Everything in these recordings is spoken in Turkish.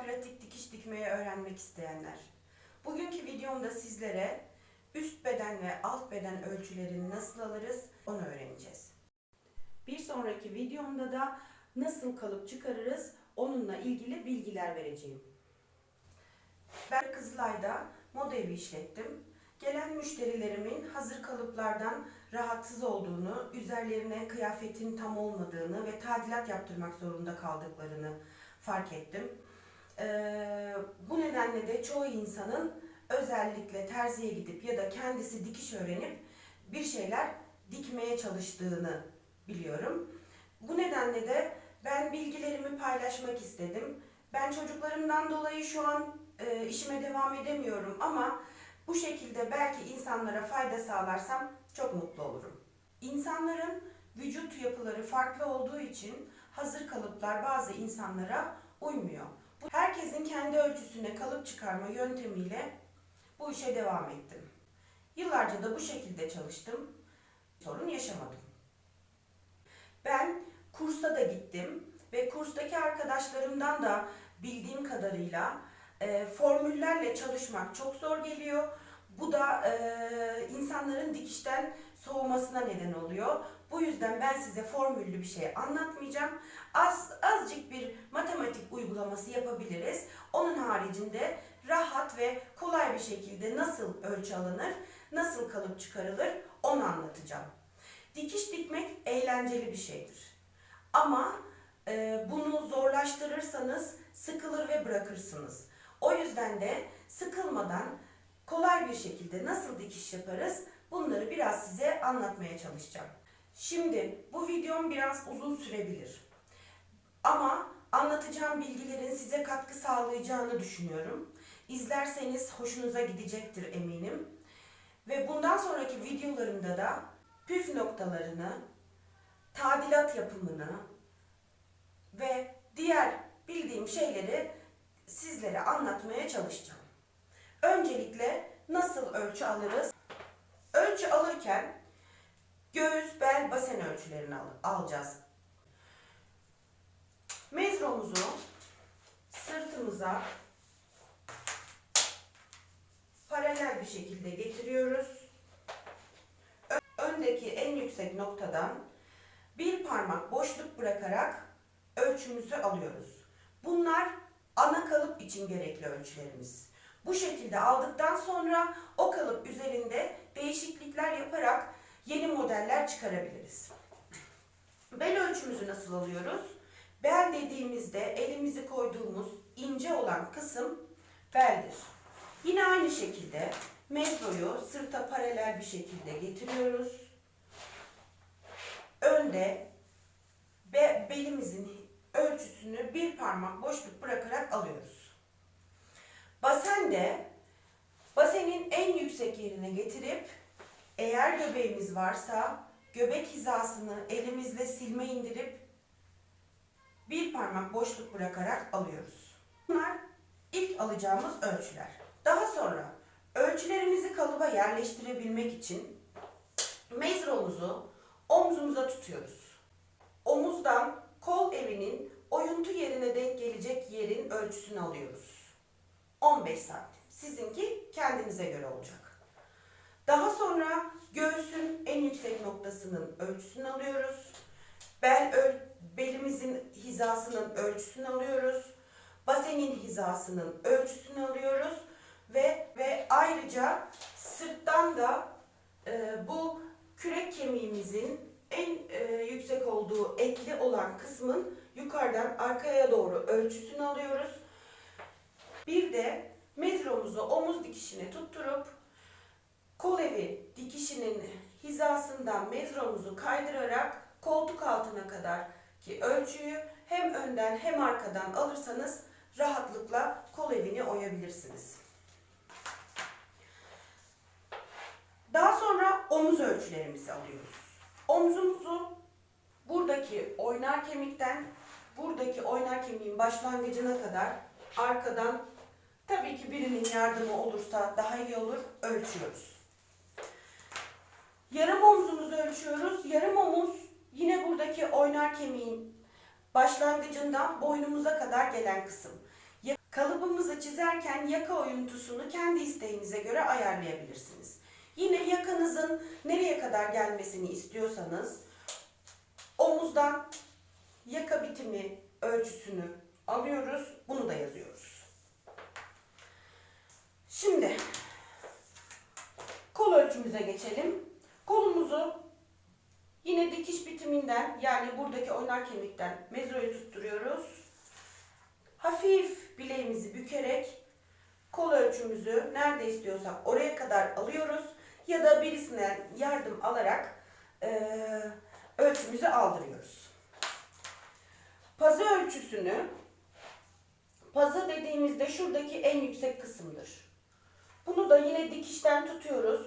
Pratik dikiş dikmeyi öğrenmek isteyenler. Bugünkü videomda sizlere üst beden ve alt beden ölçülerini nasıl alırız onu öğreneceğiz. Bir sonraki videomda da nasıl kalıp çıkarırız onunla ilgili bilgiler vereceğim. Ben Kızılay'da moda evi işlettim. Gelen müşterilerimin hazır kalıplardan rahatsız olduğunu, üzerlerine kıyafetin tam olmadığını ve tadilat yaptırmak zorunda kaldıklarını fark ettim. Ee, bu nedenle de çoğu insanın özellikle terziye gidip ya da kendisi dikiş öğrenip bir şeyler dikmeye çalıştığını biliyorum. Bu nedenle de ben bilgilerimi paylaşmak istedim. Ben çocuklarımdan dolayı şu an e, işime devam edemiyorum ama bu şekilde belki insanlara fayda sağlarsam çok mutlu olurum. İnsanların vücut yapıları farklı olduğu için hazır kalıplar bazı insanlara uymuyor. Herkesin kendi ölçüsüne kalıp çıkarma yöntemiyle bu işe devam ettim. Yıllarca da bu şekilde çalıştım. Sorun yaşamadım. Ben kursa da gittim ve kurstaki arkadaşlarımdan da bildiğim kadarıyla e, formüllerle çalışmak çok zor geliyor. Bu da e, insanların dikişten soğumasına neden oluyor. Bu yüzden ben size formüllü bir şey anlatmayacağım. Az azıcık bir matematik uygulaması yapabiliriz. Onun haricinde rahat ve kolay bir şekilde nasıl ölçü alınır, nasıl kalıp çıkarılır onu anlatacağım. Dikiş dikmek eğlenceli bir şeydir. Ama e, bunu zorlaştırırsanız sıkılır ve bırakırsınız. O yüzden de sıkılmadan kolay bir şekilde nasıl dikiş yaparız bunları biraz size anlatmaya çalışacağım. Şimdi bu videom biraz uzun sürebilir. Ama anlatacağım bilgilerin size katkı sağlayacağını düşünüyorum. İzlerseniz hoşunuza gidecektir eminim. Ve bundan sonraki videolarımda da püf noktalarını, tadilat yapımını ve diğer bildiğim şeyleri sizlere anlatmaya çalışacağım. Öncelikle nasıl ölçü alırız? Ölçü alırken göğüs, bel, basen ölçülerini al- alacağız. Mezromuzu sırtımıza paralel bir şekilde getiriyoruz. Öndeki en yüksek noktadan bir parmak boşluk bırakarak ölçümüzü alıyoruz. Bunlar ana kalıp için gerekli ölçülerimiz. Bu şekilde aldıktan sonra o kalıp üzerinde değişiklikler yaparak yeni modeller çıkarabiliriz. Bel ölçümüzü nasıl alıyoruz? Bel dediğimizde elimizi koyduğumuz ince olan kısım beldir. Yine aynı şekilde mezroyu sırta paralel bir şekilde getiriyoruz. Önde ve belimizin ölçüsünü bir parmak boşluk bırakarak alıyoruz. Basen de basenin en yüksek yerine getirip eğer göbeğimiz varsa göbek hizasını elimizle silme indirip bir parmak boşluk bırakarak alıyoruz. Bunlar ilk alacağımız ölçüler. Daha sonra ölçülerimizi kalıba yerleştirebilmek için mezromuzu omzumuza tutuyoruz. Omuzdan kol evinin oyuntu yerine denk gelecek yerin ölçüsünü alıyoruz. 15 santim. Sizinki kendinize göre olacak. Daha sonra göğsün en yüksek noktasının ölçüsünü alıyoruz. Bel öl belimizin hizasının ölçüsünü alıyoruz. Basenin hizasının ölçüsünü alıyoruz ve ve ayrıca sırttan da e, bu kürek kemiğimizin en e, yüksek olduğu ekli olan kısmın yukarıdan arkaya doğru ölçüsünü alıyoruz. Bir de mezromuzu omuz dikişine tutturup kol evi dikişinin hizasından mezromuzu kaydırarak koltuk altına kadar ki ölçüyü hem önden hem arkadan alırsanız rahatlıkla kol evini oyabilirsiniz. Daha sonra omuz ölçülerimizi alıyoruz. Omzumuzu buradaki oynar kemikten buradaki oynar kemiğin başlangıcına kadar arkadan tabii ki birinin yardımı olursa daha iyi olur ölçüyoruz. Yarım omzumuzu ölçüyoruz. Yarım omuz yine buradaki oynar kemiğin başlangıcından boynumuza kadar gelen kısım. Kalıbımızı çizerken yaka oyuntusunu kendi isteğinize göre ayarlayabilirsiniz. Yine yakanızın nereye kadar gelmesini istiyorsanız omuzdan yaka bitimi ölçüsünü alıyoruz. Bunu da yazıyoruz. Şimdi kol ölçümüze geçelim. Kolumuzu yine dikiş bitiminden yani buradaki oynar kemikten mezroyu tutturuyoruz. Hafif bileğimizi bükerek kol ölçümüzü nerede istiyorsak oraya kadar alıyoruz. Ya da birisinden yardım alarak eee, ölçümüzü aldırıyoruz. Pazı ölçüsünü pazı dediğimizde şuradaki en yüksek kısımdır. Bunu da yine dikişten tutuyoruz.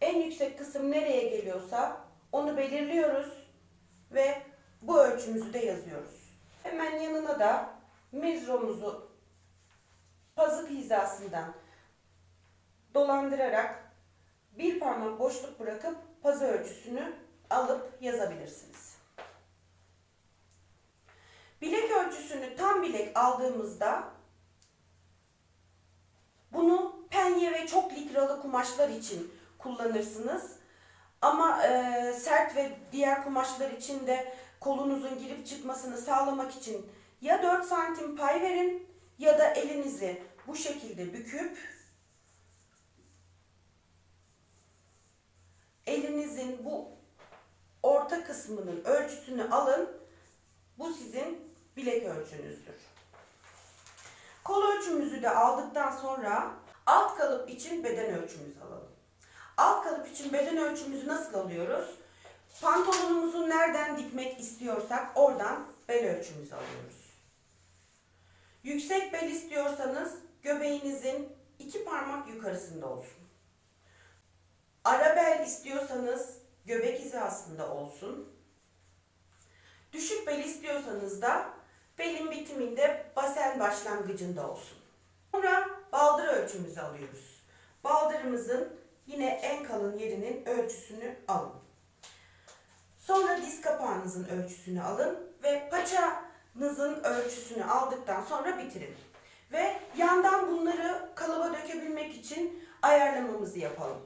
En yüksek kısım nereye geliyorsa onu belirliyoruz ve bu ölçümüzü de yazıyoruz. Hemen yanına da mezromuzu pazık hizasından dolandırarak bir parmak boşluk bırakıp pazı ölçüsünü alıp yazabilirsiniz. Bilek ölçüsünü tam bilek aldığımızda bunu penye ve çok likralı kumaşlar için kullanırsınız. Ama e, sert ve diğer kumaşlar için de kolunuzun girip çıkmasını sağlamak için ya 4 santim pay verin ya da elinizi bu şekilde büküp elinizin bu orta kısmının ölçüsünü alın. Bu sizin bilek ölçünüzdür. Kol ölçümüzü de aldıktan sonra alt kalıp için beden ölçümüzü alalım. Alt kalıp için beden ölçümüzü nasıl alıyoruz? Pantolonumuzu nereden dikmek istiyorsak oradan bel ölçümüzü alıyoruz. Yüksek bel istiyorsanız göbeğinizin iki parmak yukarısında olsun. Ara bel istiyorsanız göbek hizasında olsun. Düşük bel istiyorsanız da belin bitiminde basen başlangıcında olsun. Sonra baldır ölçümüzü alıyoruz. Baldırımızın yine en kalın yerinin ölçüsünü alın. Sonra diz kapağınızın ölçüsünü alın ve paçanızın ölçüsünü aldıktan sonra bitirin. Ve yandan bunları kalıba dökebilmek için ayarlamamızı yapalım.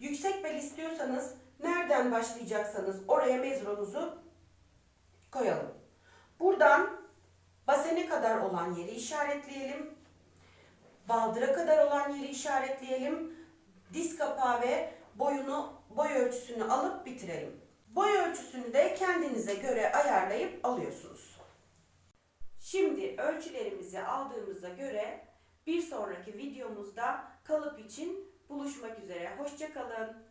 Yüksek bel istiyorsanız nereden başlayacaksanız oraya mezronuzu koyalım. Buradan basene kadar olan yeri işaretleyelim. Baldıra kadar olan yeri işaretleyelim. Diz kapağı ve boyunu, boy ölçüsünü alıp bitirelim. Boy ölçüsünü de kendinize göre ayarlayıp alıyorsunuz. Şimdi ölçülerimizi aldığımıza göre bir sonraki videomuzda kalıp için buluşmak üzere. Hoşçakalın.